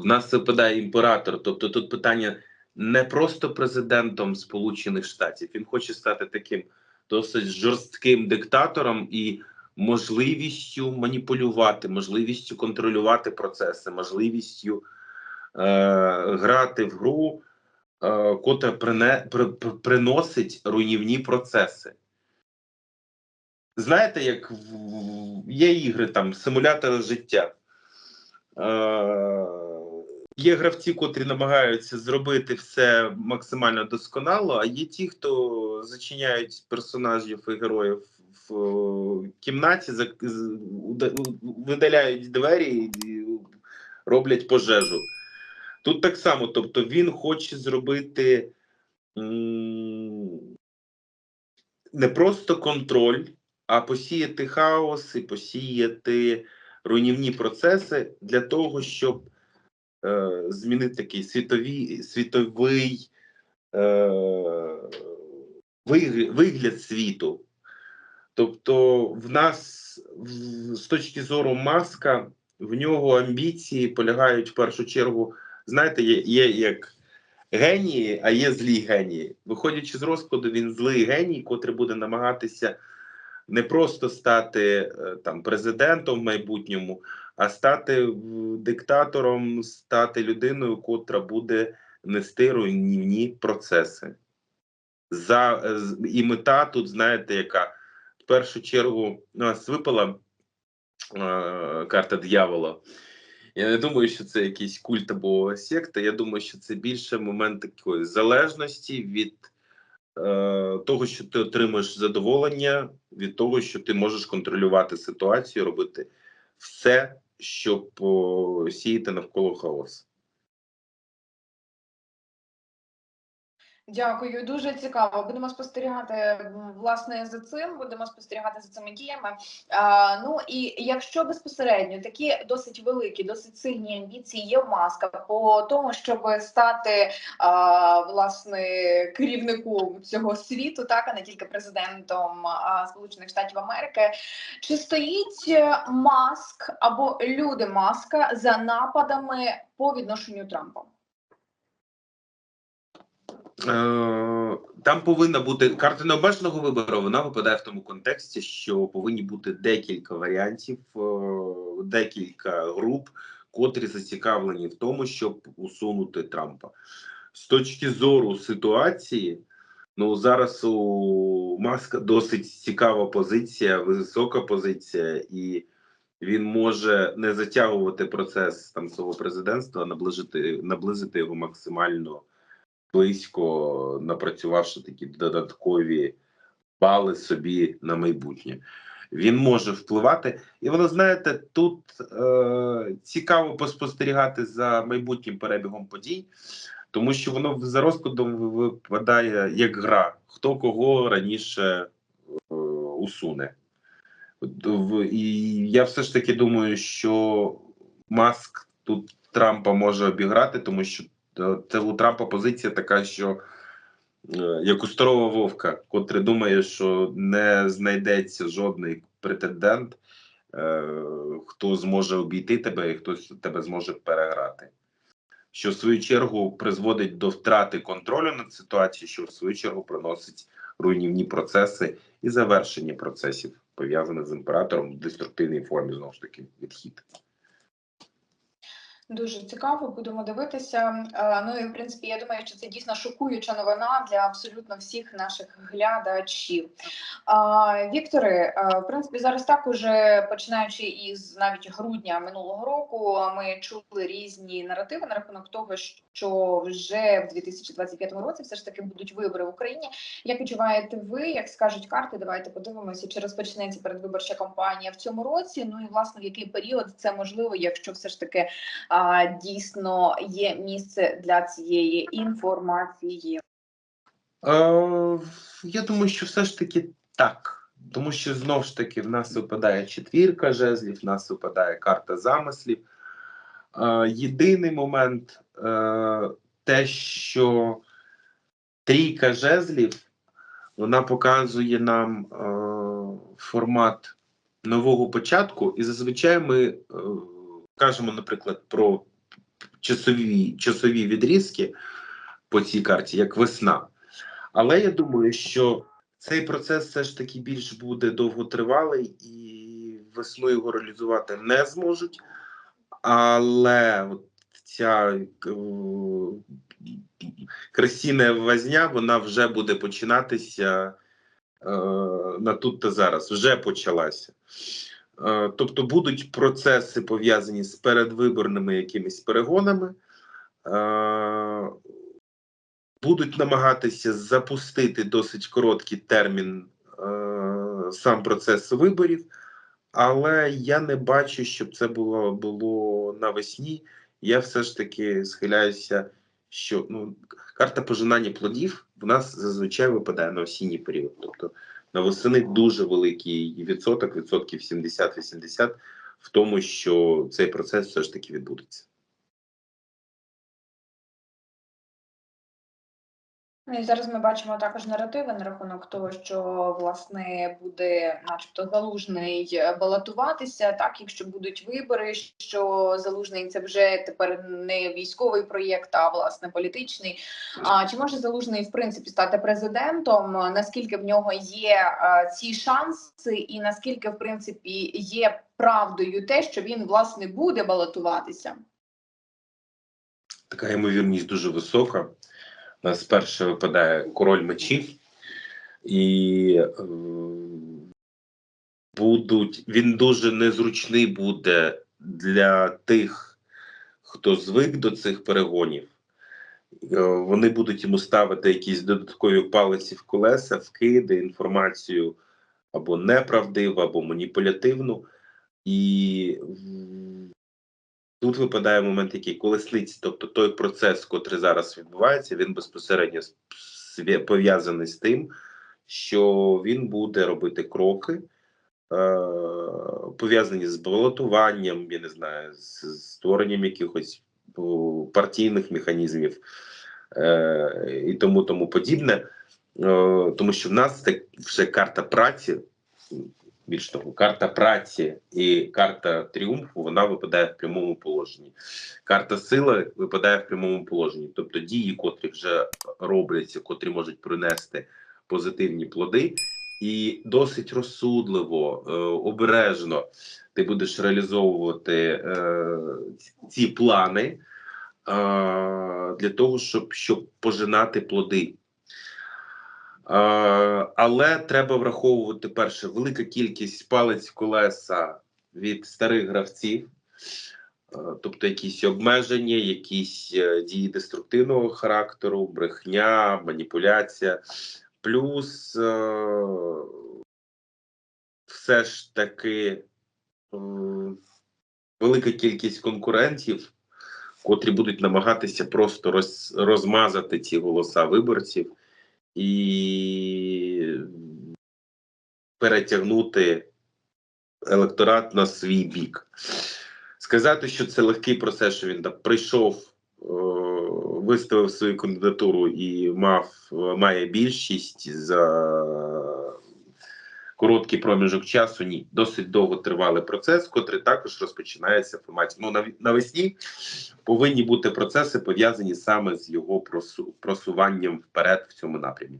В нас випадає імператор. Тобто тут питання не просто президентом Сполучених Штатів. Він хоче стати таким досить жорстким диктатором і можливістю маніпулювати, можливістю контролювати процеси, можливістю е, грати в гру, е, котра прине, при, при- приносить руйнівні процеси. Знаєте, як є ігри там симулятори життя. Е, є гравці, котрі намагаються зробити все максимально досконало, а є ті, хто зачиняють персонажів і героїв в е, кімнаті, видаляють двері і роблять пожежу. Тут так само, тобто він хоче зробити не просто контроль, а посіяти хаос і посіяти руйнівні процеси для того, щоб е, змінити такий світовий, світовий е, вигляд світу. Тобто, в нас з точки зору маска, в нього амбіції полягають в першу чергу. Знаєте, є, є як генії, а є злі генії. Виходячи з розкладу, він злий геній, котрий буде намагатися не просто стати е, там президентом в майбутньому, а стати диктатором, стати людиною, котра буде нести руйнівні процеси. За, е, і мета тут, знаєте, яка в першу чергу нас випала е, карта диявола. Я не думаю, що це якийсь культ або секта. Я думаю, що це більше момент такої залежності від того, що ти отримуєш задоволення, від того, що ти можеш контролювати ситуацію, робити все, щоб сіяти навколо хаос. Дякую, дуже цікаво. Будемо спостерігати власне за цим. Будемо спостерігати за цими діями. А, ну і якщо безпосередньо такі досить великі, досить сильні амбіції є в маска по тому, щоб стати а, власне керівником цього світу, так а не тільки президентом а, Сполучених Штатів Америки, чи стоїть маск або люди маска за нападами по відношенню Трампа? Е, Там повинна бути карта необмеженого вибору. Вона випадає в тому контексті, що повинні бути декілька варіантів, е, декілька груп, котрі зацікавлені в тому, щоб усунути Трампа. З точки зору ситуації, ну зараз у Маска досить цікава позиція, висока позиція, і він може не затягувати процес там свого президентства, наближити, наблизити його максимально близько, напрацювавши такі додаткові бали собі на майбутнє. Він може впливати, і воно знаєте, тут е, цікаво поспостерігати за майбутнім перебігом подій, тому що воно за розкладом випадає як гра, хто кого раніше е, усуне. І я все ж таки думаю, що Маск тут Трампа може обіграти, тому що це у Трампа позиція така, що е, як у старого вовка, котрий думає, що не знайдеться жодний претендент, е, хто зможе обійти тебе і хтось тебе зможе переграти. Що в свою чергу призводить до втрати контролю над ситуацією, що в свою чергу приносить руйнівні процеси і завершення процесів, пов'язаних з імператором в деструктивній формі, знову ж таки, відхід. Дуже цікаво, будемо дивитися. Е, Ну і в принципі, я думаю, що це дійсно шокуюча новина для абсолютно всіх наших глядачів. Вікторе, е, в принципі, зараз так уже починаючи із навіть грудня минулого року, ми чули різні наративи на рахунок того, що вже в 2025 році все ж таки будуть вибори в Україні. Як відчуваєте ви, як скажуть карти? Давайте подивимося, чи розпочнеться передвиборча кампанія в цьому році. Ну і власне в який період це можливо, якщо все ж таки а, дійсно є місце для цієї інформації. Е, я думаю, що все ж таки так. Тому що знову ж таки в нас випадає четвірка жезлів, в нас випадає карта замислів. Е, єдиний момент е, те, що трійка жезлів вона показує нам е, формат нового початку, і зазвичай ми е, кажемо, наприклад, про часові, часові відрізки по цій карті, як весна. Але я думаю, що цей процес все ж таки більш буде довготривалий і весною його реалізувати не зможуть. Але от ця красіна возня, вона вже буде починатися е, на тут та зараз, вже почалася. Е, тобто будуть процеси пов'язані з передвиборними якимись перегонами. Е, будуть намагатися запустити досить короткий термін е, сам процес виборів, але я не бачу, щоб це було, було навесні. Я все ж таки схиляюся, що ну, карта пожинання плодів в нас зазвичай випадає на осінній період. Тобто на восени дуже великий відсоток, відсотків 70-80 в тому, що цей процес все ж таки відбудеться. Ну і зараз ми бачимо також наративи на рахунок того, що власне буде, начебто, залужний е, балотуватися, так якщо будуть вибори, що залужний це вже тепер не військовий проєкт, а власне політичний. А чи може залужний в принципі стати президентом? Наскільки в нього є е, ці шанси, і наскільки в принципі є правдою те, що він власне буде балотуватися? Така ймовірність дуже висока. У нас перше випадає король мечів, і е, будуть він дуже незручний буде для тих, хто звик до цих перегонів. Е, Вони будуть йому ставити якісь додаткові палиці в колеса, вкиди, інформацію або неправдиву, або маніпулятивну. І тут випадає момент, який колесниці, тобто той процес, котрий зараз відбувається, він безпосередньо пов'язаний з тим, що він буде робити кроки, е, пов'язані з балотуванням, я не знаю, з створенням якихось партійних механізмів е, і тому тому подібне. Е, тому що в нас це вже карта праці, більш того, карта праці і карта тріумфу вона випадає в прямому положенні. Карта сили випадає в прямому положенні. Тобто дії, котрі вже робляться, котрі можуть принести позитивні плоди, і досить розсудливо, е, обережно ти будеш реалізовувати е, ці плани е, для того, щоб, щоб пожинати плоди. Але треба враховувати перше, велика кількість палець колеса від старих гравців, е, тобто якісь обмеження, якісь е, дії деструктивного характеру, брехня, маніпуляція, плюс е, все ж таки велика кількість конкурентів, котрі будуть намагатися просто роз, розмазати ці голоса виборців і перетягнути електорат на свій бік. Сказати, що це легкий процес, що він там прийшов, е, виставив свою кандидатуру і мав має більшість за короткий проміжок часу. Ні, досить довго тривалий процес, котрий також розпочинається в форматі. Ну нав- навесні повинні бути процеси пов'язані саме з його просу- просуванням вперед в цьому напрямі.